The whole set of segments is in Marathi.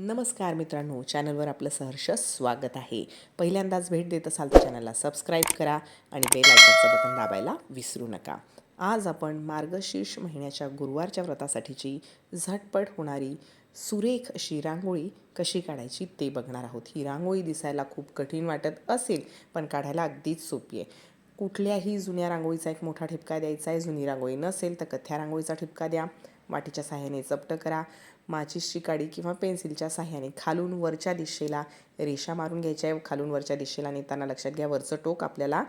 नमस्कार मित्रांनो चॅनलवर आपलं सहर्ष स्वागत आहे. पहिल्यांदाच भेट देत असाल तर चॅनलला सबस्क्राईब करा आणि बेल आयकॉनचं बटन दाबायला विसरू नका. आज आपण मार्गशीर्ष महिन्याच्या गुरुवारच्या व्रतासाठीची झटपट होणारी सुरेख अशी रांगोळी कशी काढायची ते बघणार आहोत. ही रांगोळी दिसायला खूप कठीण वाटत असेल पण काढायला अगदीच सोपी आहे. कुठल्याही जुन्या रांगोळीचा एक मोठा ठिपका द्यायचा आहे. जुनी रांगोळी नसेल तर कथ्या रांगोळीचा ठिपका द्या. वाटीच्या साह्याने चपट करा. माचीसची शिकाडी किंवा पेन्सिलच्या साह्याने खालून वरच्या दिशेला रेषा मारून घ्यायच्या. आहे खालून वरच्या दिशेला नेताना लक्षात घ्या. वरचं टोक आपल्याला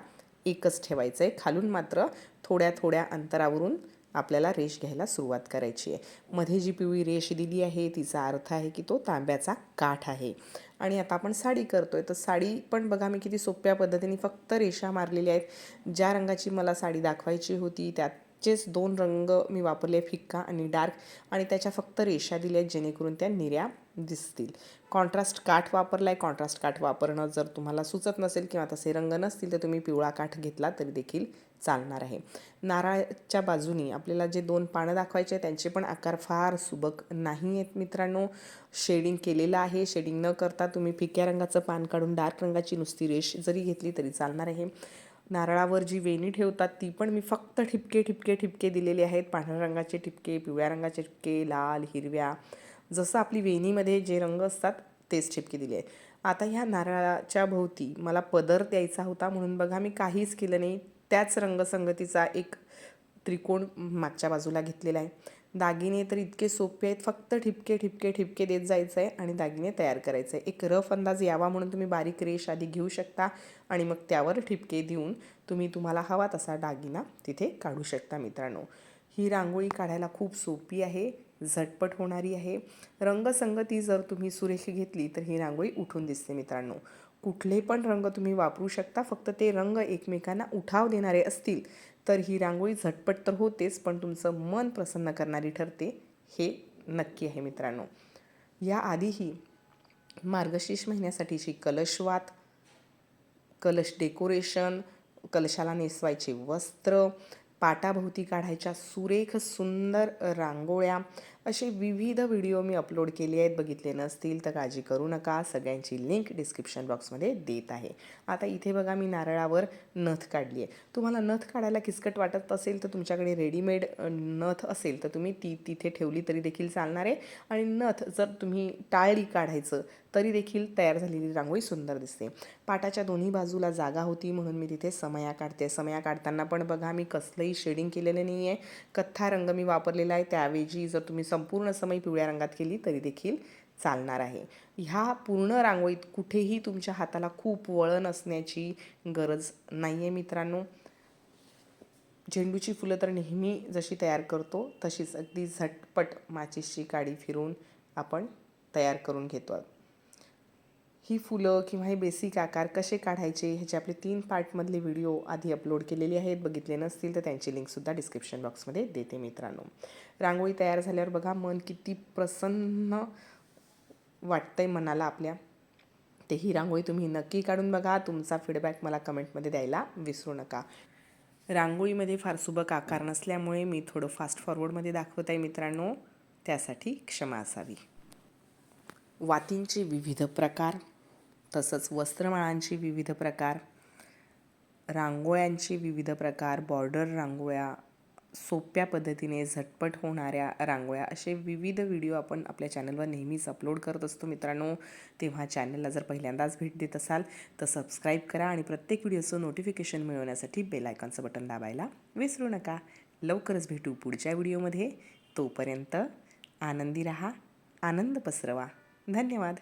एकच ठेवायचं आहे खालून मात्र थोड्या थोड्या अंतरावरून आपल्याला रेष घ्यायला सुरुवात करायची आहे मध्ये जी पिवळी रेष दिली आहे तिचा अर्थ आहे की तो तांब्याचा काठ आहे. आणि आता आपण साडी करतो आहे तर साडी पण बघा मी किती सोप्या पद्धतीने फक्त रेषा मारलेल्या आहेत. ज्या रंगाची मला साडी दाखवायची होती त्यात चेच दोन रंग मी वापरले फिक्का आणि डार्क. आणि त्याच्या फक्त रेषा दिल्या आहेत जेणेकरून त्या निऱ्या दिसतील. कॉन्ट्रास्ट काठ वापरला आहे कॉन्ट्रास्ट काठ वापरणं जर तुम्हाला सुचत नसेल किंवा तसे रंग नसतील तर तुम्ही पिवळा काठ घेतला तरी देखील चालणार आहे. नारळाच्या बाजूनी आपल्याला जे दोन पानं दाखवायचे आहेत त्यांचे पण आकार फार सुबक नाही आहेत मित्रांनो. शेडिंग केलेलं आहे. शेडिंग न करता तुम्ही फिक्या रंगाचं पान काढून डार्क रंगाची नुसती रेष जरी घेतली तरी चालणार आहे. नारळावर जी वेणी ठेवतात ती पण मी फक्त ठिपके ठिपके ठिपके दिलेले आहेत. पांढऱ्या रंगाचे ठिपके पिवळ्या रंगाचे ठिपके लाल हिरव्या. जसं आपली वेणीमध्ये जे रंग असतात तेच ठिपके दिले आहेत. आता ह्या नारळाच्या भोवती मला पदर द्यायचा होता म्हणून बघा मी काहीच केलं नाही. त्याच रंगसंगतीचा एक त्रिकोण मागच्या बाजूला घेतलेला आहे. दागिने तर इतके सोपे आहेत फक्त ठिपके ठिपके ठिपके देत जायचं आहे आणि दागिने तयार करायचे आहे एक रफ अंदाज यावा म्हणून तुम्ही बारीक रेष आधी घेऊ शकता आणि मग त्यावर ठिपके देऊन तुम्ही तुम्हाला हवा तसा दागिना तिथे काढू शकता मित्रांनो. ही रांगोळी काढायला खूप सोपी आहे झटपट होणारी आहे. रंगसंगती जर तुम्ही सुरेख घेतली तर ही रांगोळी उठून दिसते मित्रांनो. कुठले पण रंग तुम्ही वापरू शकता फक्त ते रंग एकमेकांना उठाव देणारे असतील तर ही रांगोळी झटपट तर होतेच पण तुमचं मन प्रसन्न करणारी ठरते हे नक्की आहे मित्रांनो. याआधीही मार्गशीर्ष महिन्यासाठीची कलशवात कलश डेकोरेशन कलशाला नेसवायचे वस्त्र पाटाभोवती काढायच्या सुरेख सुंदर रांगोळ्या असे विविध व्हिडिओ मी अपलोड केले आहेत बघितले नसतील तर काळजी करू नका. सगळ्यांची लिंक डिस्क्रिप्शन बॉक्समध्ये देत आहे. आता इथे बघा मी नारळावर नथ काढली आहे. तुम्हाला नथ काढायला किचकट वाटत असेल तर तुमच्याकडे रेडीमेड नथ असेल तर तुम्ही ती तिथे ठेवली तरी देखील चालणार आहे. आणि नथ जर तुम्ही टाळली काढायचं तरी देखील तयार झालेली रांगोळी सुंदर दिसते. पाटाच्या दोन्ही बाजूला जागा होती म्हणून मी तिथे समया काढते. समया काढताना पण बघा मी कसलंही शेडिंग केलेलं नाही आहे कथ्था रंग मी वापरलेला आहे. त्याऐवजी जर तुम्ही संपूर्ण समय पिवळ्या रंगात केली तरी देखील चालणार आहे. ह्या पूर्ण रांगोळीत कुठेही तुमच्या हाताला खूप वळण असण्याची गरज नाही आहे मित्रांनो. झेंडूची फुलं तर नेहमी जशी तयार करतो तशीच अगदी झटपट माचीसची काडी फिरून आपण तयार करून घेतो. ही फुलं किंवा हे बेसिक आकार कसे काढायचे ह्याचे आपले तीन पार्टमधले व्हिडिओ आधी अपलोड केलेले आहेत. बघितले नसतील तर त्यांची लिंकसुद्धा डिस्क्रिप्शन बॉक्समध्ये देते मित्रांनो. रांगोळी तयार झाल्यावर बघा मन किती प्रसन्न वाटतंय मनाला आपल्या. ते ही रांगोळी तुम्ही नक्की काढून बघा. तुमचा फीडबॅक मला कमेंटमध्ये द्यायला विसरू नका. रांगोळीमध्ये फार सुबक आकार नसल्यामुळे मी थोडं फास्ट फॉरवर्डमध्ये दाखवत आहे मित्रांनो. त्यासाठी क्षमा असावी. वातींचे विविध प्रकार. तसंच वस्त्रमाळांची विविध प्रकार रांगोळ्यांची विविध प्रकार बॉर्डर रांगोळ्या सोप्या पद्धतीने झटपट होणाऱ्या रांगोळ्या असे विविध व्हिडिओ आपण आपल्या चॅनलवर नेहमीच अपलोड करत असतो मित्रांनो. तेव्हा चॅनलला जर पहिल्यांदाच भेट देत असाल तर सबस्क्राईब करा आणि प्रत्येक व्हिडिओचं नोटिफिकेशन मिळवण्यासाठी बेल आयकॉनचं बटन दाबायला विसरू नका. लवकरच भेटू पुढच्या व्हिडिओमध्ये तोपर्यंत आनंदी रहा आनंद पसरवा. धन्यवाद.